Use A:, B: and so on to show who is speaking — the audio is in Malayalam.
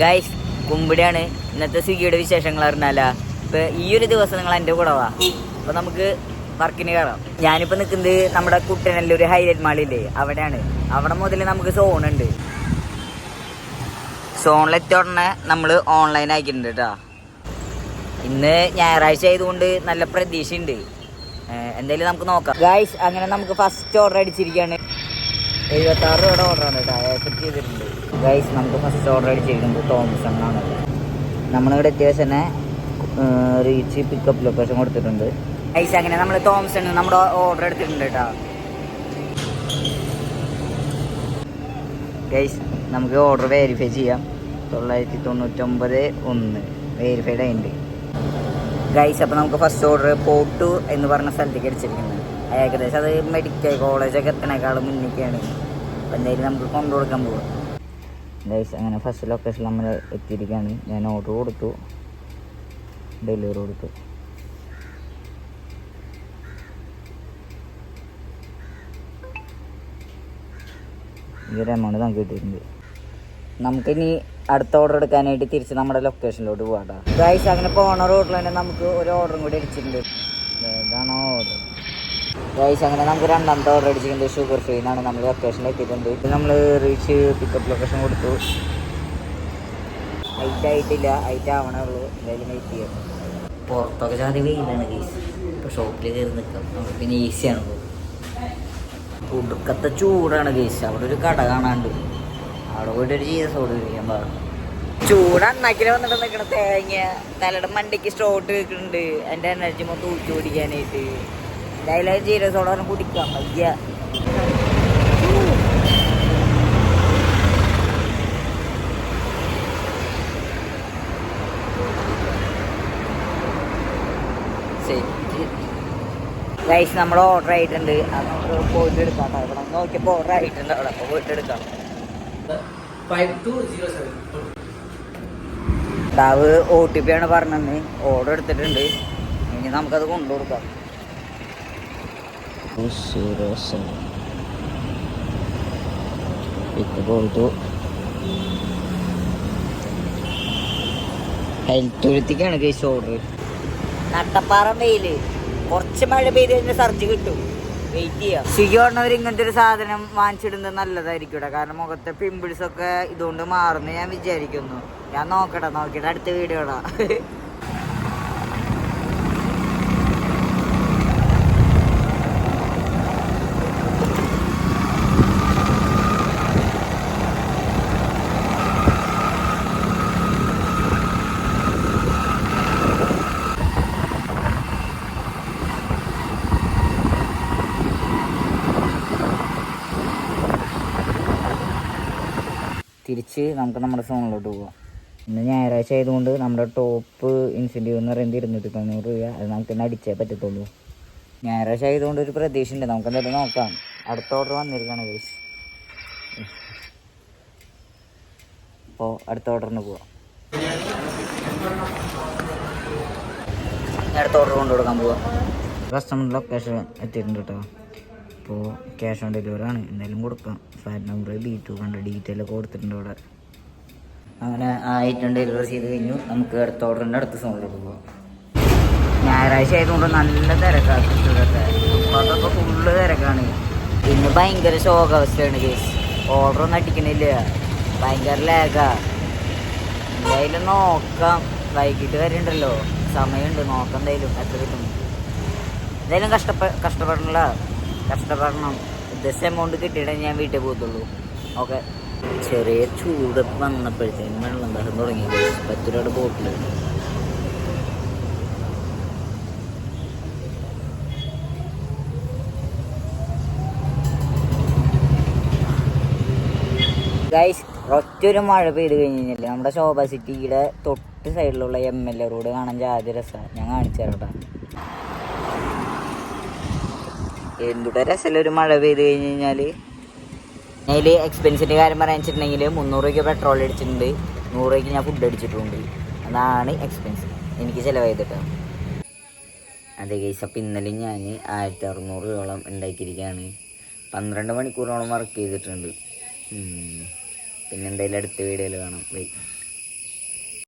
A: ഗൈസ് കുമ്പിടിയാണ്. ഇന്നത്തെ സ്വിഗ്ഗിയുടെ വിശേഷങ്ങൾ അറിഞ്ഞാല. ഇപ്പൊ ഈ ഒരു ദിവസം നിങ്ങൾ എന്റെ കൂടെ വാ. അപ്പൊ നമുക്ക് വർക്കിന് കയറാം ഞാനിപ്പോ നിൽക്കുന്നത് നമ്മുടെ കുട്ടനല്ല ഒരു ഹൈലൈറ്റ് മാളില്ലേ? അവിടെയാണ്. അവിടെ മുതൽ നമുക്ക് സോണിലെത്തിയ ഉടനെ നമ്മൾ ഓൺലൈൻ ആക്കിയിട്ടുണ്ട് കേട്ടോ ഇന്ന് ഞായറാഴ്ച ആയതുകൊണ്ട് നല്ല പ്രതീക്ഷയുണ്ട്. എന്തായാലും നമുക്ക് നോക്കാം. ഗായ്സ് അങ്ങനെ നമുക്ക് ഫസ്റ്റ് ഓർഡർ അടിച്ചിരിക്കുകയാണ് എഴുപത്തി ആറ് രൂപയുടെ ഓർഡറാണ് കേട്ടോ. ആക്സെപ്റ്റ് ചെയ്തിട്ടുണ്ട്. ഗൈസ് നമുക്ക് ഫസ്റ്റ് ഓർഡർ അടിച്ചിരിക്കുന്നത് തോമസ് ആണ് നമ്മളിവിടെ വെച്ച് തന്നെ റീച്ച് പിക്കപ്പ് ലൊക്കേഷൻ കൊടുത്തിട്ടുണ്ട്. ഗൈസ് അങ്ങനെ നമ്മൾ തോമസൺ നമ്മുടെ ഓർഡർ എടുത്തിട്ടുണ്ട് കേട്ടോ. ഗൈസ് നമുക്ക് ഓർഡർ വെരിഫൈ ചെയ്യാം. തൊള്ളായിരത്തി തൊണ്ണൂറ്റൊമ്പത് ഒന്ന്. വെരിഫൈഡ് ആയിട്ടുണ്ട്. ഗൈസ് അപ്പോൾ നമുക്ക് ഫസ്റ്റ് ഓർഡർ പോട്ടു എന്ന് പറഞ്ഞ സ്ഥലത്തേക്ക് അടിച്ചിരിക്കുന്നത്. ഏകദേശം അത് മെഡിക്കൽ കോളേജൊക്കെ എത്തണേക്കാളും മുന്നിലേക്കാണ് എന്തായാലും നമുക്ക് കൊണ്ടു കൊടുക്കാൻ പോവാം. ഗൈസ് അങ്ങനെ ഫസ്റ്റ് ലൊക്കേഷൻ നമ്മൾ എത്തിയിരിക്കുകയാണ്. ഞാൻ ഓർഡർ കൊടുത്തു. ഡെലിവറി കൊടുത്തു. ഒരു എമൗണ്ട് നമുക്ക് കിട്ടിയിട്ടുണ്ട്. നമുക്കിനി അടുത്ത ഓർഡർ എടുക്കാനായിട്ട് തിരിച്ച് നമ്മുടെ ലൊക്കേഷനിലോട്ട് പോകാം ഗൈസ് അങ്ങനെ പോണ റോഡിൽ തന്നെ നമുക്ക് ഒരു ഓർഡറും കൂടി അടിച്ചിട്ടുണ്ട്. ഗൈസ് അങ്ങനെ നമുക്ക് രണ്ടാമത്തെ ഓർഡർ അടിച്ചിട്ടുണ്ട്. ഷുഗർ ഫ്രീ എന്നാണ് നമ്മൾ ലൊക്കേഷനിൽ എത്തിയിട്ടുണ്ട്. നമ്മൾ റീച്ച് പിക്കപ്പ് ലൊക്കേഷൻ കൊടുത്തു. ഹൈറ്റ് ആയിട്ടില്ല. ഹൈറ്റ് ആവണേ ഉള്ളൂ. എന്തായാലും വെയിറ്റ് ചെയ്യാം. പുറത്തൊക്കെ ചാതി വെയിലാണ് ഗൈസ് ഇപ്പോൾ ഷോപ്പിൽ കയറി നിൽക്കാം നമുക്ക് പിന്നെ ഈസിയാണ് ഒടുക്കത്തെ ചൂടാണ് ഗൈസ് അവിടെ ഒരു കട കാണാണ്ട് അവിടെ പോയിട്ട് ഒരു ജീസ സോഡ് കഴിക്കാൻ പാടും. ചൂട് അന്നാക്കിൽ വന്നിട്ട് നിൽക്കണ തേങ്ങ. തലയുടെ മണ്ടിക്ക് സ്റ്റോട്ട് വെക്കുന്നുണ്ട് എന്റെ എനർജി മൊത്തം ഊറ്റി കുടിക്കാനായിട്ട്. എന്തായാലും ജീരക സോഡ കുടിക്കാം. വയ്യ ഗൈസ് നമ്മൾ ഓർഡർ ആയിട്ടുണ്ട്. അത് പോയിട്ട് എടുക്കാം ഇവിടെ നോക്കിയപ്പോൾ ഓർഡർ ആയിട്ടുണ്ട് അവിടെ. അപ്പോൾ പോയിട്ട് എടുക്കാം ഡാവ് ഒ ടി പി ആണ് പറഞ്ഞത് ഓർഡർ എടുത്തിട്ടുണ്ട്. ഇനി നമുക്കത് കൊണ്ടുകൊടുക്കാം. സീറോ സെവൻ പിക്ക് കൊടുത്തു ഹെൽത്തുരുത്തിക്കാണ് കേസ് ഓർഡർ നട്ടപ്പാറ വെയിൽ കുറച്ച് മഴ പെയ്ത് കഴിഞ്ഞാൽ സർജ് കിട്ടും. വെയിറ്റ് ചെയ്യാം. സ്വിഗ്ഗി പറഞ്ഞവർ ഇങ്ങനത്തെ ഒരു സാധനം വാങ്ങിച്ചിടുന്നത് നല്ലതായിരിക്കും കാരണം മുഖത്തെ പിമ്പിൾസ് ഒക്കെ ഇതുകൊണ്ട് മാറുന്നു ഞാൻ വിചാരിക്കുന്നു. ഞാൻ നോക്കട്ടെ നോക്കിയിട്ട് അടുത്ത വീഡിയോ ഇടാം. തിരിച്ച് നമുക്ക് നമ്മുടെ സോണിലോട്ട് പോകാം ഇന്ന് ഞായറാഴ്ച ആയതുകൊണ്ട് നമ്മുടെ ടോപ്പ് ഇൻസെന്റീവ് എന്ന് പറയുന്നത് ഇരുന്നൂറ്റി തൊണ്ണൂറ് രൂപ. അത് നമുക്ക് തന്നെ അടിച്ചേ പറ്റത്തുള്ളൂ. ഞായറാഴ്ച ആയതുകൊണ്ട് ഒരു പ്രതീക്ഷയുണ്ട്. നമുക്ക് എന്തായാലും നോക്കാം. അടുത്ത ഓർഡർ വന്നിരിക്കുകയാണ് ഗൈസ് അപ്പോൾ അടുത്ത ഓർഡറിന് പോവാം. അടുത്ത ഓർഡർ കൊണ്ടു കൊടുക്കാൻ പോവാം. കസ്റ്റമർ ലൊക്കേഷൻ എത്തിയിട്ടുണ്ട് കേട്ടോ അപ്പോൾ ക്യാഷ് ഓൺ ഡെലിവറി ആണ്. എന്തായാലും കൊടുക്കാം. ഫ്ലാറ്റ് നമ്പർ ബി ടു കണ്ട ഡീറ്റെയിൽ ഒക്കെ കൊടുത്തിട്ടുണ്ട് ഇവിടെ. അങ്ങനെ ആയിട്ടും ഡെലിവറി ചെയ്ത് കഴിഞ്ഞു. നമുക്ക് അടുത്ത ഓർഡറിന്റെ അടുത്ത സോണിലേക്ക് പോകാം ഞായറാഴ്ച ആയതുകൊണ്ട് നല്ല തിരക്കാണ് അപ്പോൾ അതൊക്കെ ഫുള്ള് തിരക്കാണ്. ഇന്ന് ഭയങ്കര ശോകാവസ്ഥയാണ് ഓർഡർ ഒന്നും അടിക്കണില്ല. ഭയങ്കര ലാഗാ എന്തായാലും നോക്കാം. വൈകിട്ട് വരെ ഉണ്ടല്ലോ സമയമുണ്ട്. നോക്കാം എന്തായാലും. എത്ര കിട്ടും. എന്തായാലും കഷ്ടപ്പെ കഷ്ടപ്പെടണല്ല. കഷ്ടപ്പെടണം ഉദ്ദേശിച്ച എമൗണ്ട് കിട്ടിയിട്ടേ ഞാൻ വീട്ടിൽ പോകത്തുള്ളൂ. ഓക്കെ. ചെറിയ ചൂട് വന്നപ്പോഴത്തേക്കും വെള്ളം ദാഹം തുടങ്ങി. പത്ത് രൂപയുടെ ബോട്ടിൽ ഒറ്റൊരു മഴ പെയ്ത് കഴിഞ്ഞില്ല? നമ്മുടെ ശോഭ സിറ്റിയുടെ തൊട്ട് സൈഡിലുള്ള എം എൽ എ റോഡ് കാണാൻ ജാതി രസമാണ്. ഞാൻ കാണിച്ചു തരാം എന്തുടെ രസമല്ല ഒരു മഴ പെയ്ത് കഴിഞ്ഞ് കഴിഞ്ഞാൽ അതിൽ എക്സ്പെൻസിന്റെ കാര്യം പറയാൻ വെച്ചിട്ടുണ്ടെങ്കിൽ മുന്നൂറ് രൂപയ്ക്ക് പെട്രോൾ അടിച്ചിട്ടുണ്ട്. നൂറ് രൂപയ്ക്ക് ഞാൻ ഫുഡ് അടിച്ചിട്ടുണ്ട്. അതാണ് എക്സ്പെൻസ് എനിക്ക് ചിലവായതിട്ടോ അതെ കേസ് അപ്പം ഇന്നലെ ഞാൻ ആയിരത്തി അറുന്നൂറ് രൂപയോളം ഉണ്ടാക്കിയിരിക്കുകയാണ് പന്ത്രണ്ട് മണിക്കൂറോളം വർക്ക് ചെയ്തിട്ടുണ്ട്. പിന്നെ എന്തായാലും അടുത്ത വീഡിയോയിൽ കാണാം. ബൈ